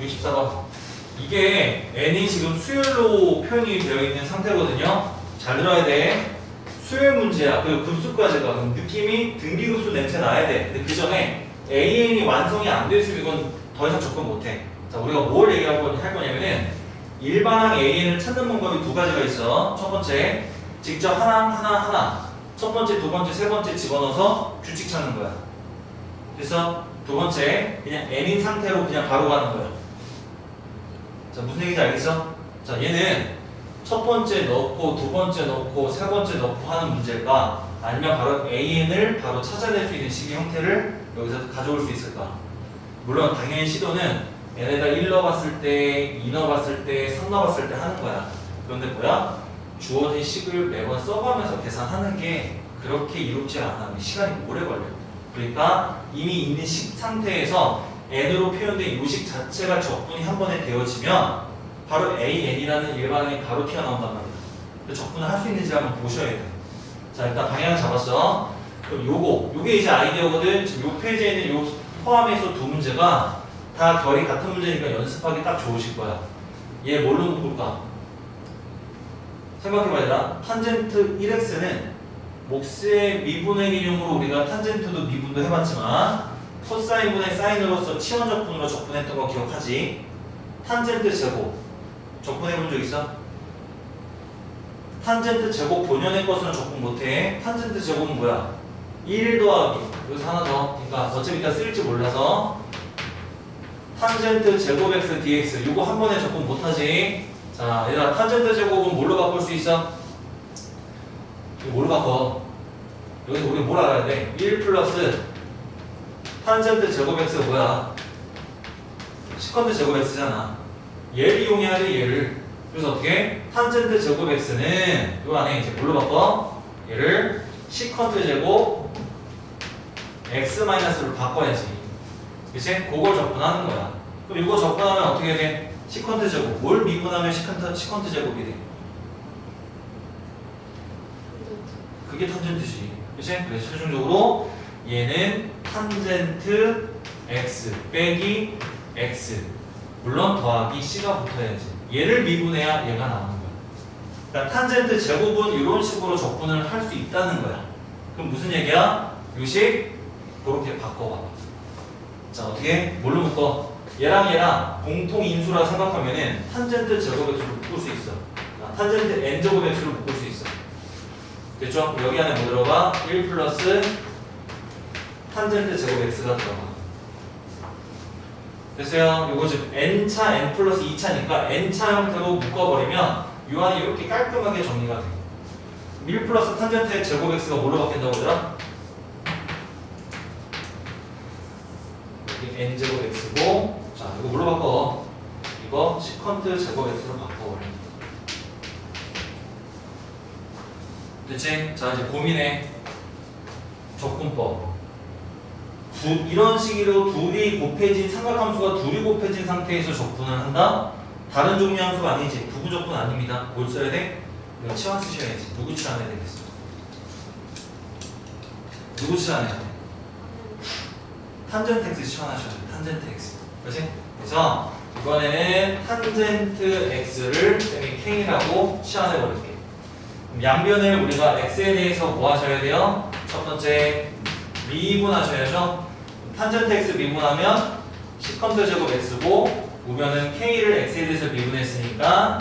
64번. 이게 n이 지금 수열로 표현이 되어 있는 상태거든요. 잘 들어야 돼. 수열 문제야. 그 급수까지가 느낌이 등비급수 냄새 나야 돼. 근데 그 전에 AN이 완성이 안 됐으면 이건 더 이상 접근 못 해. 자, 우리가 뭘 얘기할 거냐면은 일반항 AN을 찾는 방법이 두 가지가 있어. 첫 번째, 직접 하나 하나 하나. 첫 번째, 두 번째, 세 번째 집어넣어서 규칙 찾는 거야. 그래서 두 번째, 그냥 n인 상태로 그냥 바로 가는 거야. 자, 무슨 얘기인지 알겠어? 자, 얘는 첫 번째 넣고 두 번째 넣고 세 번째 넣고 하는 문제일까? 아니면 바로 AN을 바로 찾아낼 수 있는 식의 형태를 여기서 가져올 수 있을까? 물론 당연히 시도는 n에다 1 넣어봤을 때, 2 넣어봤을 때, 3 넣어봤을 때 하는 거야. 그런데 뭐야? 주어진 식을 매번 써가면서 계산하는 게 그렇게 이롭지 않아. 시간이 오래 걸려. 그러니까 이미 있는 식 상태에서 n으로 표현된 요식 자체가 적분이 한 번에 되어지면 바로 AN이라는 일반항이 바로 튀어나온단 말이야. 그 적분을 할 수 있는지 한번 보셔야 돼. 자, 일단 방향 잡았어. 그럼 요거, 요게 이제 아이디어거든. 지금 요 페이지에 있는 요 포함해서 두 문제가 다 결이 같은 문제니까 연습하기 딱 좋으실 거야. 얘 뭘로 묶을까? 생각해봐야 되나? 탄젠트 1x는 몫의 미분의 개념으로 우리가 탄젠트도 미분도 해봤지만 코사인분의 사인으로서 치원 적 분으로 적분했던 거 기억하지? 탄젠트 제곱 적분해 본 적 있어? 탄젠트 제곱 본연의 것으로는 적분 못해 탄젠트 제곱은 뭐야? 1 더하기 여기서 하나 더 그러니까 어차피 이따 쓸지 몰라서 탄젠트 제곱 x dx 이거 한 번에 적분 못하지 자 얘들아 탄젠트 제곱은 뭘로 바꿀 수 있어? 이거 뭘로 바꿔? 여기서 우리 뭘 알아야 돼? 1 플러스 탄젠트 제곱 x 뭐야? 시컨트 제곱 x잖아. 얘를 이용해야 돼 얘를. 그래서 어떻게? 탄젠트 제곱 x는 요 안에 이제 뭘로 바꿔? 얘를 시컨트 제곱 x 마이너스로 바꿔야지. 그치? 그걸 접근하는 거야. 그럼 이거 접근하면 어떻게 돼? 시컨트 제곱. 뭘 미분하면 시컨트, 시컨트 제곱이 돼? 그게 탄젠트지. 그치? 그래서 최종적으로 얘는 탄젠트 x 빼기 x 물론 더하기 c가 붙어야지. 얘를 미분해야 얘가 나오는 거야. 그러니까 탄젠트 제곱은 이런 식으로 적분을 할 수 있다는 거야. 그럼 무슨 얘기야? 요식 그렇게 바꿔봐. 자 어떻게? 뭘로 묶어? 얘랑 얘랑 공통 인수라 생각하면은 탄젠트 제곱 x로 묶을 수 있어. 아, 탄젠트 n 제곱 x로 묶을 수 있어. 됐죠? 여기 안에 뭐 들어가? 1 플러스 탄젠트 제곱 x가 들어가. 됐어요? 요거 지금 n차 n 플러스 2차니까 n차 형태로 묶어버리면 요 안이 이렇게 깔끔하게 정리가 돼. 1 플러스 탄젠트의 제곱 x가 뭘로 바뀐다고 그러더라? 여기 n 제곱 x고 자 이거 뭘로 바꿔? 이거 시컨트 제곱 x로 바꿔버려. 됐지? 자 이제 고민해. 적분법. 두, 이런 식으로 둘이 곱해진 삼각함수가 둘이 곱해진 상태에서 적분을 한다? 다른 종류 함수가 아니지. 부분 적분 아닙니다. 뭘 써야 돼? 이거 치환 쓰셔야지. 누구 치환해야 되겠어? 누구 치환해야 돼? 탄젠트 x 치환하셔야 돼. 탄젠트 x. 그렇지? 그래서 이번에는 탄젠트 x를 쌤이 k라고 치환해 버릴게. 그럼 양변을 우리가 x에 대해서 뭐 하셔야 돼요? 첫 번째 미분하셔야죠. 탄젠트 x 미분하면 시컨트 제곱 x고 우변은 k를 x에 대해서 미분했으니까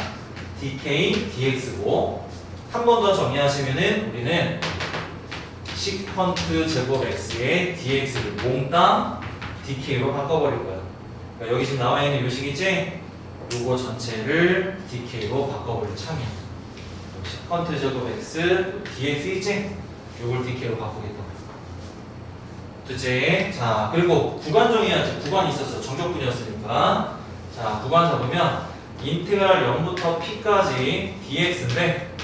dk dx고 한 번 더 정리하시면은 우리는 시컨트 제곱 x에 dx를 몽땅 dk로 바꿔버릴 거야. 그러니까 여기 지금 나와 있는 요식이지? 요거 전체를 dk로 바꿔버릴 참이야. 시컨트 제곱 x dx 있지? 요걸 dk로 바꾸겠다. 둘째, 자 그리고 구간 정 해야지. 구간이 있었어. 정적분이었으니까. 자 구간 잡으면 인테그랄 0부터 p까지 dx인데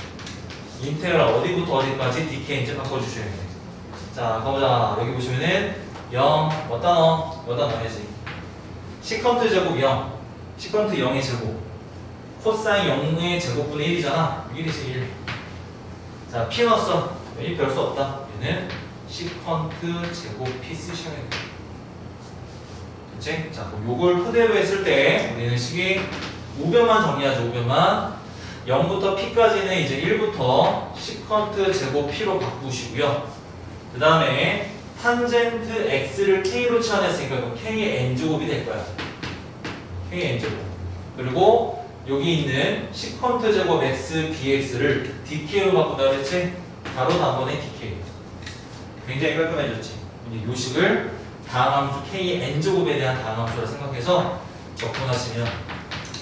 인테그랄 어디부터 어디까지 dk 이제 바꿔주셔야 돼. 자 가보자. 여기 보시면은 0 어디다 넣어? 여기다 넣어야지. 시컨트 제곱 0. 시컨트 0의 제곱. 코사인 0의 제곱분의 1이잖아. 1이지 1. 자 p 넣었어. 이별수 없다. 얘는 시컨트 제곱 p 쓰셔야 돼. 그치? 자, 요걸 토대로 했을 때 우리는 식이 우변만 정리하죠, 우변만. 0부터 p까지는 이제 1부터 시컨트 제곱 p로 바꾸시고요. 그 다음에 탄젠트 x를 k로 치환했으니까 k의 n제곱이 될 거야. k의 n제곱. 그리고 여기 있는 시컨트 제곱 x dx를 dk로 바꾼다 그랬지? 바로 단번에 dk. 굉장히 깔끔해졌지. 이제 요식을 다항함수 k의 n제곱에 대한 다항함수라 생각해서 적분하시면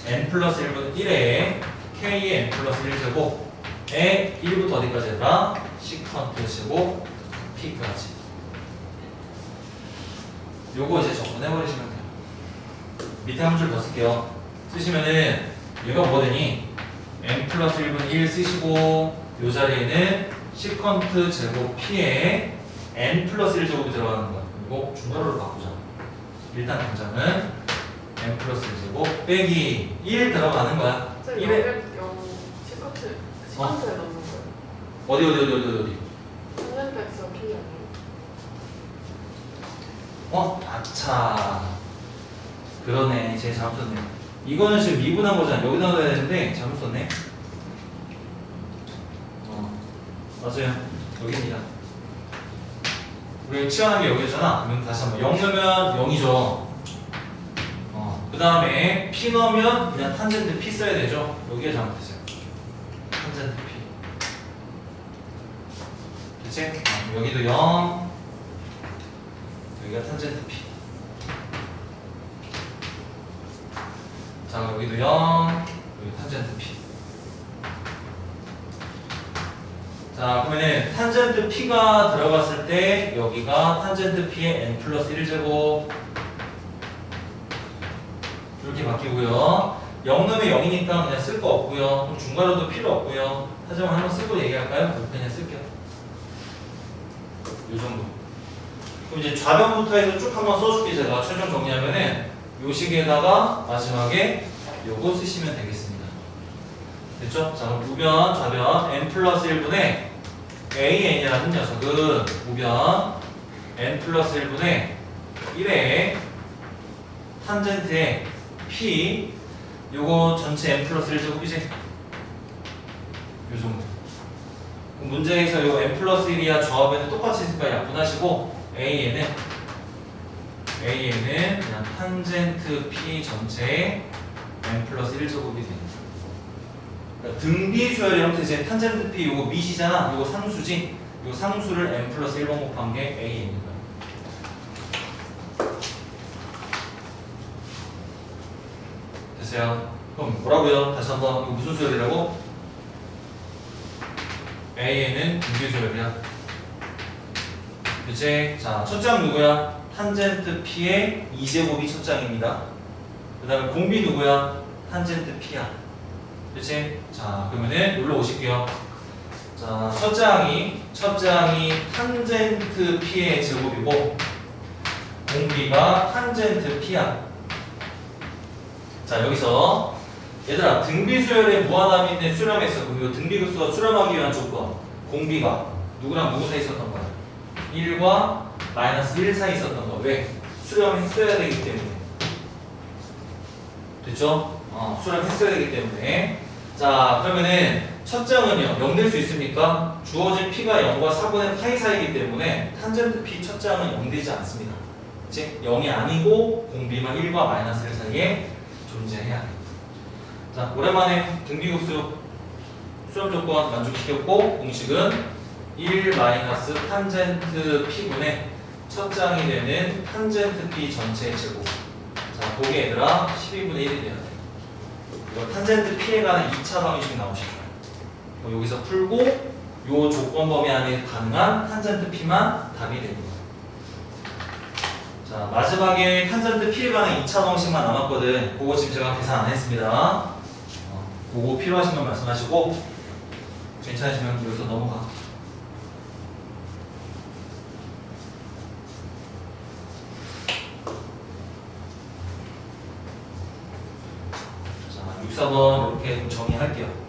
n 플러스 1분의 1에 k의 n 플러스 1 제곱에 1부터 어디까지 해봐? 시컨트 제곱 p까지. 요거 이제 적분해버리시면 돼요. 밑에 한 줄 더 쓸게요. 쓰시면은 얘가 뭐되니? n 플러스 1분의 1 쓰시고 요 자리에는 시컨트 제곱 p에 n 플러스 1 제곱이 들어가는 거야. 그리고 중괄호로 바꾸자. 일단 당장은 n 플러스 1 제곱 빼기 1 들어가는 거야. 저 1에 영을 영 시커트 시커트에 넣는 거예요. 어디 어디 어디 어디 어디? 아니에요? 어? 아차. 그러네. 제 잘못 썼네. 이거는 지금 미분한 거잖아. 여기다 넣어야 되는데 잘못 썼네. 어. 맞아요. 여기입니다. 우리 치환한 게 여기잖아. 그러면 다시 한번 0 넣으면 0이죠. 어. 그 다음에 P 넣으면 그냥 탄젠트 P 써야 되죠. 여기가 잘못됐어요. 탄젠트 P. 그치? 어, 여기도 0. 여기가 탄젠트 P. 자, 여기도 0, 여기 탄젠트 P. 자, 그러면은 탄젠트 P가 들어갔을 때 여기가 탄젠트 P의 n 플러스 1제곱 이렇게 바뀌고요. 0 넣으면 0이니까 그냥 쓸 거 없고요. 중괄호도 필요 없고요. 하지만 한번 쓰고 얘기할까요? 그냥 쓸게요. 요 정도. 그럼 이제 좌변부터 해서 쭉 한번 써줄게 제가 최종 정리하면은 요 식에다가 마지막에 요거 쓰시면 되겠습니다. 됐죠? 자 그럼 우변 좌변 n 플러스 1분의 an이라는 녀석은 우변 n 플러스 1분의 1의 탄젠트의 p 요거 전체 n 플러스 1제곱이지? 요 정도. 문제에서 요 n 플러스 1이야 조합에는 똑같이 있으니까 약분하시고 a에는 a에는 그냥 탄젠트 p 전체의 n 플러스 1제곱이 됩니다. 그러니까 등비 수열의 형태지 탄젠트 p 요거 미시잖아. 요거 상수지. 요 상수를 n 플러스 1번 곱한 게 거야. 됐어요. 그럼 뭐라고요? 다시 한번 이거 무슨 수열이라고? a에는 등비 수열이야. 그치? 자, 첫 장 누구야? 탄젠트 P의 2제곱이 첫 장입니다. 그 다음에 공비 누구야? 탄젠트 P야. 그치? 자, 그러면은 놀러 오실게요. 자, 첫 장이, 첫 장이 탄젠트 P의 제곱이고, 공비가 탄젠트 P야. 자, 여기서, 얘들아, 등비수열에 무한함인데 수렴했어. 그럼 이 등비급수가 수렴하기 위한 조건. 공비가 누구랑 누구 사이 있었던 거야? 1과 마이너스 1 사이 있었던 거. 왜? 수렴했어야 되기 때문에. 됐죠? 어, 수렴했어야 되기 때문에. 자, 그러면은 첫 장은요, 0 될 수 있습니까? 주어진 P가 0과 4분의 파이 사이이기 때문에 탄젠트 P 첫 장은 0 되지 않습니다. 즉, 0이 아니고 공비만 1과 마이너스 1 사이에 존재해야 돼. 자, 오랜만에 등비급수 수렴 조건 만족시켰고, 공식은 1 마이너스 탄젠트 P분의 첫 장이 되는 탄젠트 P 전체의 제곱. 자, 보게 얘들아 12분의 1이 돼야 돼. 이거 탄젠트 관한 2차 방정식 나오실 거예요. 뭐 여기서 풀고 요 조건 범위 안에 가능한 탄젠트 P만 답이 되는 거예요. 자, 마지막에 탄젠트 관한 2차 방정식만 남았거든. 그거 지금 제가 계산 안 했습니다. 어, 그거 필요하신 건 말씀하시고 괜찮으시면 여기서 넘어가. 자, 6, 4번 이렇게 좀 정리할게요.